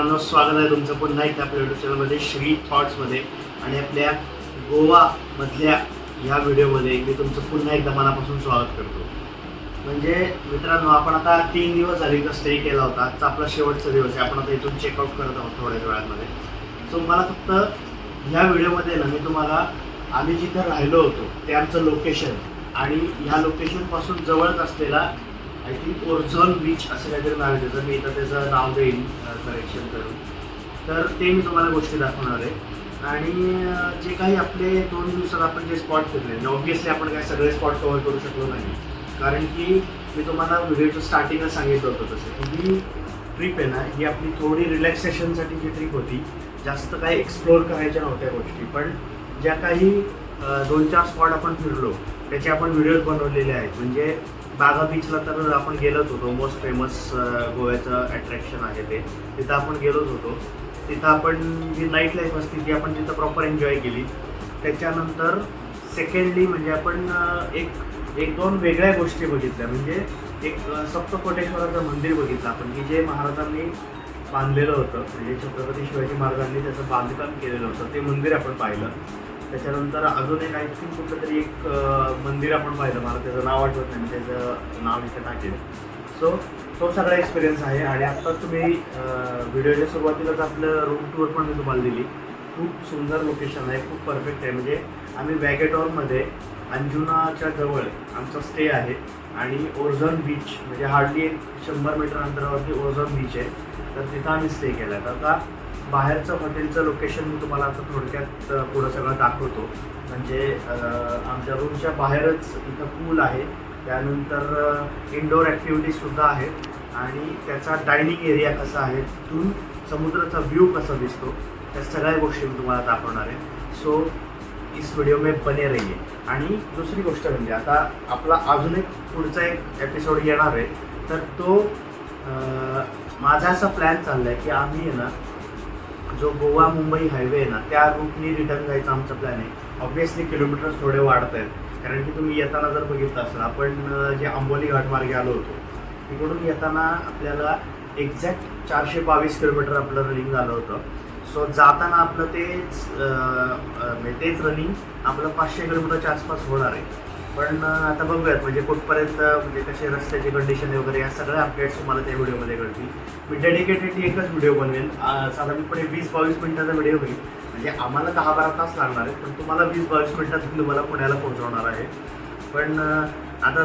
मित्रांनो स्वागत आहे तुमचं पुन्हा एकदा आपल्या युट्यूब चॅनलमध्ये श्री थॉट्समध्ये आणि आपल्या गोवामधल्या ह्या व्हिडिओमध्ये मी तुमचं पुन्हा एकदा मनापासून स्वागत करतो. म्हणजे मित्रांनो आपण आता तीन दिवस झाले इथं स्टे केला होता. आजचा आपला शेवटचा दिवस आहे. आपण आता इथून चेकआउट करत आहोत थोड्याच वेळामध्ये. सो मला फक्त ह्या व्हिडिओमध्ये ना मी तुम्हाला आम्ही जिथं राहिलो होतो ते आमचं लोकेशन आणि ह्या लोकेशनपासून जवळच असलेला आय थिंक ओरझॉन बीच असं काहीतरी नाव आहे त्याचं मी इथं त्याचं नाव देईन करेक्शन करून. तर ते मी तुम्हाला गोष्टी दाखवणार आहे. आणि जे काही आपले दोन दिवसात आपण जे स्पॉट फिरले ऑब्व्हियसली आपण काय सगळे स्पॉट कव्हर करू शकलो नाही. कारण की मी तुम्हाला व्हिडिओचं स्टार्टिंगला सांगितलं होतं तसं. की ही ट्रिप आहे ना ही आपली थोडी रिलॅक्सेशनसाठी जी ट्रिप होती जास्त काही एक्सप्लोअर करायच्या नव्हत्या गोष्टी. पण ज्या काही दोन चार स्पॉट आपण फिरलो त्याचे आपण व्हिडिओज बनवलेले आहेत. म्हणजे बागा बीचला तर आपण गेलोच होतो. मोस्ट फेमस गोव्याचं अट्रॅक्शन आहे ते. तिथं आपण गेलोच होतो. तिथं आपण जी नाईट लाईफ असते ती आपण तिथं प्रॉपर एन्जॉय केली. त्याच्यानंतर सेकंडली म्हणजे आपण एक एक दोन वेगळ्या गोष्टी बघितल्या. म्हणजे एक सप्तकोटेश्वराचं मंदिर बघितलं आपण की जे महाराजांनी बांधलेलं होतं. म्हणजे छत्रपती शिवाजी महाराजांनी त्याचं बांधकाम केलेलं होतं. ते मंदिर आपण पाहिलं. त्याच्यानंतर अजून एक आय थिंक कुठलं तरी एक मंदिर आपण पाहिलं. मला त्याचं नाव आठवत नाही त्याचं नाव इथे टाकेल. सो तो सगळा एक्सपिरियन्स आहे आणि आत्ताच तुम्ही व्हिडिओच्या सुरुवातीलाच आपलं रूम टूर पण मी तुम्हाला दिली. खूप सुंदर लोकेशन आहे खूप परफेक्ट आहे. म्हणजे आम्ही वॅगेटॉरमध्ये अंजुनाच्या जवळ आमचा स्टे आहे आणि ओझन बीच म्हणजे हार्डली एक शंभर मीटर अंतरावरती ओझन बीच आहे. तर तिथं आम्ही स्टे केला. आहे तर आता बाहेरचं हॉटेलचं लोकेशन मी तुम्हाला आता थोडक्यात पुढं सगळं दाखवतो. म्हणजे आमच्या रूमच्या बाहेरच इथं पूल आहे. त्यानंतर इनडोअर ॲक्टिव्हिटीजसुद्धा आहेत. आणि त्याचा डायनिंग एरिया कसा आहे तिथून समुद्राचा व्ह्यू कसा दिसतो त्या सगळ्या गोष्टी मी तुम्हाला दाखवणार आहे. सो इस व्हिडिओ में बने रहिए आणि दुसरी गोष्ट म्हणजे आता आपला अजून एक पुढचा एक एपिसोड येणार आहे. तर तो माझा असा प्लॅन चालला आहे की आम्ही ना जो गोवा मुंबई हायवे आहे ना त्या रूटनी रिटर्न जायचा आमचा प्लॅन आहे. ऑब्व्हियसली किलोमीटर्स थोडे वाढत आहेत. कारण की तुम्ही येताना जर बघितलं असेल आपण जे आंबोली घाटमार्गे आलो होतो तिकडून येताना आपल्याला एक्झॅक्ट चारशे बावीस किलोमीटर आपलं रनिंग झालं होतं. सो जाताना आपलं तेच म्हणजे तेच रनिंग आपलं पाचशे किलोमीटरच्या आसपास होणार आहे. पण आता बघूयात म्हणजे कुठपर्यंत म्हणजे कसे रस्त्याची कंडिशन वगैरे या सगळ्या अपडेट्स तुम्हाला त्या व्हिडिओमध्ये कळतील. मी डेडिकेटेडली एकच व्हिडिओ बनवेल साधारणपणे वीस बावीस मिनिटाचा व्हिडिओ होईल. म्हणजे आम्हाला दहा बारा तास लागणार आहेत पण तुम्हाला वीस बावीस मिनिटात तुम्हाला पुण्याला पोहोचवणार आहे. पण आता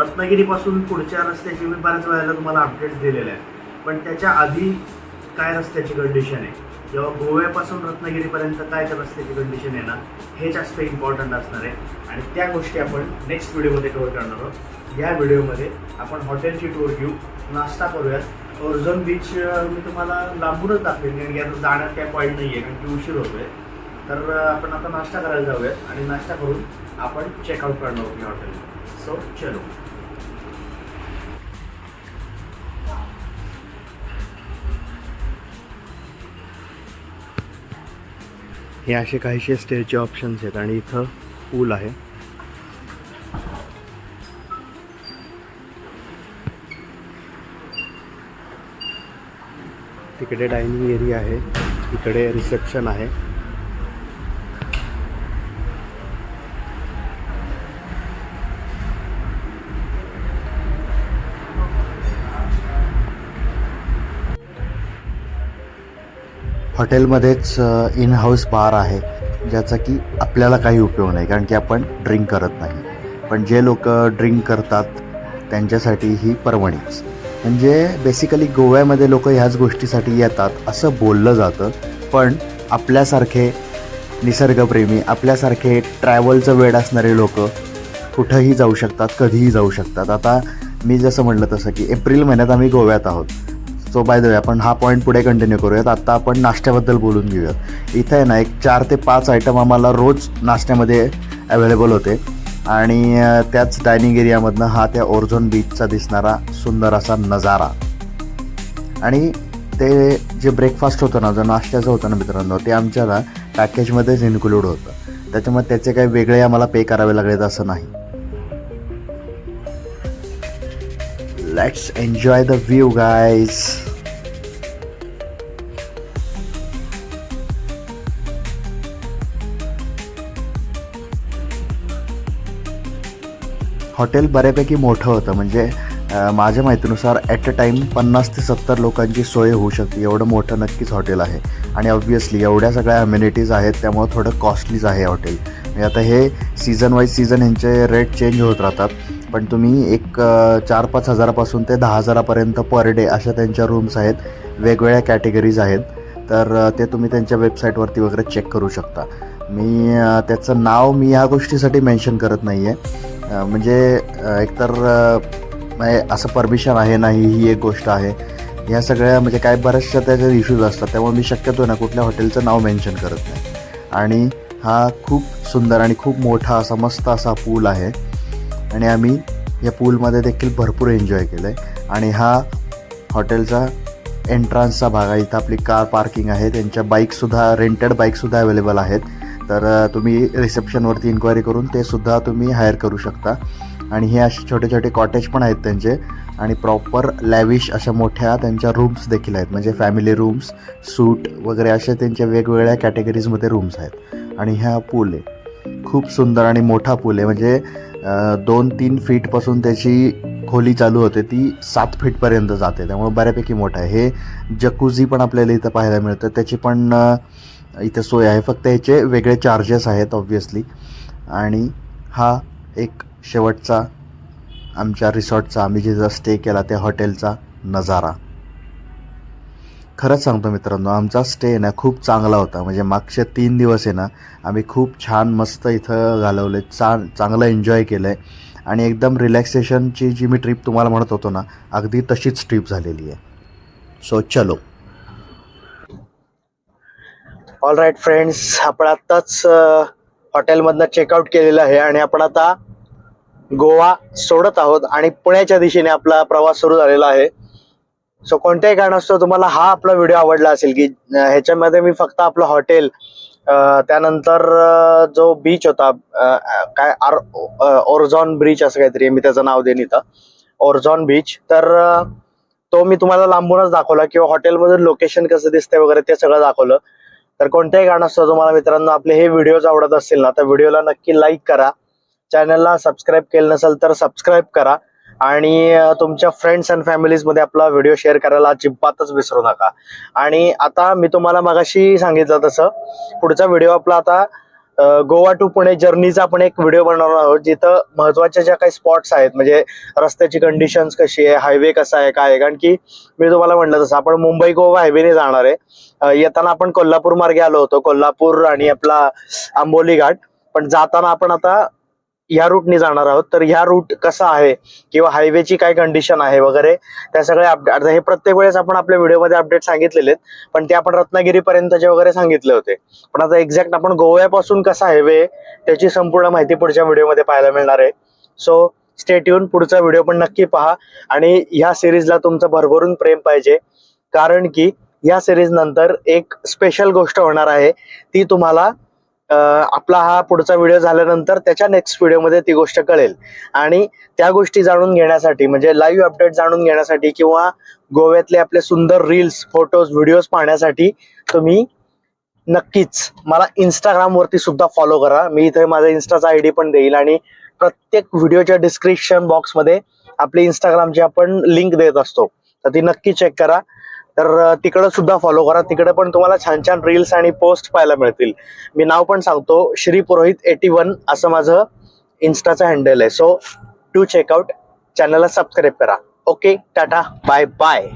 रत्नागिरीपासून पुढच्या रस्त्याची मी बऱ्याच वेळेला तुम्हाला अपडेट्स दिलेल्या आहेत. पण त्याच्या आधी काय रस्त्याची कंडिशन आहे? जेव्हा गोव्यापासून रत्नागिरीपर्यंत काय त्या रस्त्याची कंडिशन आहे ना हे जास्त इम्पॉर्टंट असणार आहे. आणि त्या गोष्टी आपण नेक्स्ट व्हिडिओमध्ये कवर करणार आहोत. या व्हिडिओमध्ये आपण हॉटेलची टूर घेऊ नाश्ता करूयात. ओर्झोन बीच मी तुम्हाला लांबूनच दाखवेन कारण की आता जाण्यात काय पॉईंट नाही आहे कारण की उशीर होतोय. तर आपण आता नाश्ता करायला जाऊयात आणि नाश्ता करून आपण चेकआउट करणार आहोत या हॉटेल सो चलो. हे असे काहीसे स्टेचे ऑप्शन्स आहेत आणि इथं पूल आहे. तिकडे डायनिंग एरिया आहे तिकडे रिसेप्शन आहे. हॉटेलमध्येच इन हाऊस बार आहे ज्याचा की आपल्याला काही उपयोग नाही कारण की आपण ड्रिंक करत नाही. पण जे लोक ड्रिंक करतात त्यांच्यासाठी ही परवणीच. म्हणजे बेसिकली गोव्यामध्ये लोक ह्याच गोष्टीसाठी येतात असं बोललं जातं. पण आपल्यासारखे निसर्गप्रेमी आपल्यासारखे ट्रॅव्हलचं वेळ असणारे लोक कुठंही जाऊ शकतात कधीही जाऊ शकतात. आता मी जसं म्हटलं तसं की एप्रिल महिन्यात आम्ही गोव्यात आहोत. सो बाय द वे आपण हा पॉईंट पुढे कंटिन्यू करूयात. आत्ता आपण नाश्त्याबद्दल बोलून घेऊयात. इथं आहे ना एक चार ते पाच आयटम आम्हाला रोज नाश्त्यामध्ये अवेलेबल होते. आणि त्याच डायनिंग एरियामधनं हा त्या ओरझोन बीचचा दिसणारा सुंदर असा नजारा. आणि ते जे ब्रेकफास्ट होतं ना जो नाश्त्याचं होतं ना मित्रांनो ते आमच्याला पॅकेजमध्येच इन्क्लूड होतं. त्याच्यामुळे त्याचे काही वेगळे आम्हाला पे करावे लागले असं नाही. let's enjoy the view guys. Hotel बऱ्यापैकी मोठं होतं. म्हणजे माझ्या माहितीनुसार ॲट अ टाईम पन्नास ते सत्तर लोकांची सोय होऊ शकते. एवढं मोठं नक्कीच हॉटेल आहे. आणि ऑब्वियसली एवढ्या सगळ्या अम्युनिटीज आहेत त्यामुळं थोडं कॉस्टलीच आहे हॉटेल. म्हणजे आता हे सीझन वाईज सीझन ह्यांचे रेट चेंज होत राहतात. पण तुम्ही एक चार पाच हजारापासून ते दहा हजारापर्यंत पर डे अशा त्यांच्या रूम्स आहेत. वेगवेगळ्या कॅटेगरीज आहेत. तर ते तुम्ही त्यांच्या वेबसाईटवरती वगैरे चेक करू शकता. मी त्याचं नाव मी या गोष्टीसाठी मेन्शन करत नाही आहे म्हणजे एकतर असं परमिशन आहे नाही ही एक गोष्ट आहे. ह्या सगळ्या म्हणजे काय बऱ्याचशा त्याच्या इश्यूज असतात. त्यामुळे मी शक्यतो ना कुठल्या हॉटेलचं नाव मेन्शन करत नाही. आणि हा खूप सुंदर आणि खूप मोठा असा मस्त असा पूल आहे. आणि आम्ही या पूलमध्ये देखील भरपूर एन्जॉय केलं आहे आणि हा हॉटेलचा एंट्रान्सचा भाग आहे. इथं आपली कार पार्किंग आहे. त्यांच्या बाईकसुद्धा रेंटेड बाईकसुद्धा अवेलेबल आहेत. तर तुम्ही रिसेप्शनवरती इन्क्वायरी करून ते सुद्धा तुम्ही हायर करू शकता. आणि हे असे छोटे छोटे कॉटेज पण आहेत त्यांचे. आणि प्रॉपर लॅविश अशा मोठ्या त्यांच्या रूम्स देखील आहेत. म्हणजे फॅमिली रूम्स सूट वगैरे अशा त्यांच्या वेगवेगळ्या कॅटेगरीजमध्ये रूम्स आहेत. आणि ह्या पूल आहे. खूप सुंदर आणि मोठा पूल आहे. म्हणजे दोन तीन फीटपासून त्याची खोली चालू होते. ती सात फीटपर्यंत जाते. त्यामुळे बऱ्यापैकी मोठं आहे. हे जकुझी पण आपल्याला इथं पाहायला मिळतं. त्याची पण इथं सोय आहे. फक्त ह्याचे वेगळे चार्जेस आहेत ऑब्व्हियसली आणि हा एक शेवटचा आमच्या रिसॉर्टचा आम्ही जिथं स्टे केला त्या हॉटेलचा नजारा. खरंच सांगतो मित्रांनो आमचा स्टे ना खूप चांगला होता. म्हणजे मागचे तीन दिवस आहे ना आम्ही खूप छान मस्त इथं घालवले चा चांगलं एन्जॉय केलं आहे आणि एकदम रिलॅक्सेशनची जी मी ट्रिप तुम्हाला म्हणत होतो ना अगदी तशीच ट्रिप झालेली आहे. सो चलो. ऑल राईट फ्रेंड्स आपण आत्ताच हॉटेलमधनं चेकआउट केलेलं आहे आणि आपण आता गोवा सोडत आहोत. आणि पुण्याच्या दिशेने आपला प्रवास सुरू झालेला आहे. सो कोणत्याही कारणास्तव तुम्हाला हा आपला व्हिडिओ आवडला असेल की ह्याच्यामध्ये मी फक्त आपलं हॉटेल त्यानंतर जो बीच होता काय आर ओरझॉन ब्रिज असं काहीतरी मी त्याचं नाव देईन इथं. ओरझॉन बीच तर तो मी तुम्हाला लांबूनच दाखवला किंवा हॉटेलमधून लोकेशन कसं दिसतंय वगैरे ते सगळं दाखवलं. तर कोणत्याही कारणास्तव तुम्हाला मित्रांनो आपले हे व्हिडिओज आवडत असतील ना तर व्हिडिओला नक्की लाईक करा. चॅनलला सबस्क्राईब केलं नसेल तर सबस्क्राईब करा. आणि तुमच्या फ्रेंड्स अँड फॅमिलीजमध्ये आपला व्हिडिओ शेअर करायला अजिबातच विसरू नका. आणि आता मी तुम्हाला मगाशी सांगितलं तसं पुढचा व्हिडिओ आपला आता गोवा टू पुणे जर्नीचा आपण एक व्हिडिओ बनवणार आहोत जिथं महत्त्वाच्या ज्या काही स्पॉट्स आहेत म्हणजे रस्त्याची कंडिशन्स कशी आहे हायवे कसा आहे काय आहे कारण की मी तुम्हाला म्हटलं तसं आपण मुंबई गोवा हायवेने जाणार आहे. येताना आपण कोल्हापूर मार्गे आलो होतो कोल्हापूर आणि आपला आंबोली घाट. पण जाताना आपण आता या रूटने जाणार आहोत. तर ह्या रूट कसा आहे किंवा हायवेची काय कंडिशन आहे वगैरे त्या सगळ्या अपडेट हे प्रत्येक वेळेस आपण आपल्या व्हिडिओमध्ये अपडेट सांगितलेले आहेत पण ते आपण रत्नागिरीपर्यंतचे वगैरे सांगितले होते. पण आता एक्झॅक्ट आपण गोव्यापासून कसा हायवे त्याची संपूर्ण माहिती पुढच्या व्हिडिओमध्ये पाहायला मिळणार आहे. सो स्टेट येऊन पुढचा व्हिडिओ पण नक्की पहा. आणि ह्या सिरीजला तुमचं भरभरून प्रेम पाहिजे. कारण की या सिरीज नंतर एक स्पेशल गोष्ट होणार आहे ती तुम्हाला आपला हा पुढचा व्हिडिओ झाल्यानंतर त्याच्या नेक्स्ट व्हिडिओमध्ये ती गोष्ट कळेल. आणि त्या गोष्टी जाणून घेण्यासाठी म्हणजे लाईव्ह अपडेट जाणून घेण्यासाठी किंवा गोव्यातले आपले सुंदर रील्स फोटोज व्हिडिओज पाहण्यासाठी तुम्ही नक्कीच मला इंस्टाग्रामवरती सुद्धा फॉलो करा. मी इथे माझा इन्स्टाचा आय डी पण देईल आणि प्रत्येक व्हिडिओच्या डिस्क्रिप्शन बॉक्समध्ये आपली इंस्टाग्रामची आपण लिंक देत असतो. तर ती नक्की चेक करा. तर तिकडं सुद्धा फॉलो करा. तिकडे पण तुम्हाला छान छान रील्स आणि पोस्ट पाहायला मिळतील. मी नाव पण सांगतो श्री पुरोहित एटी वन असं माझं इन्स्टाचं हँडल आहे. सो टू चेकआउट चॅनलला सबस्क्राईब करा. Okay tata. Bye bye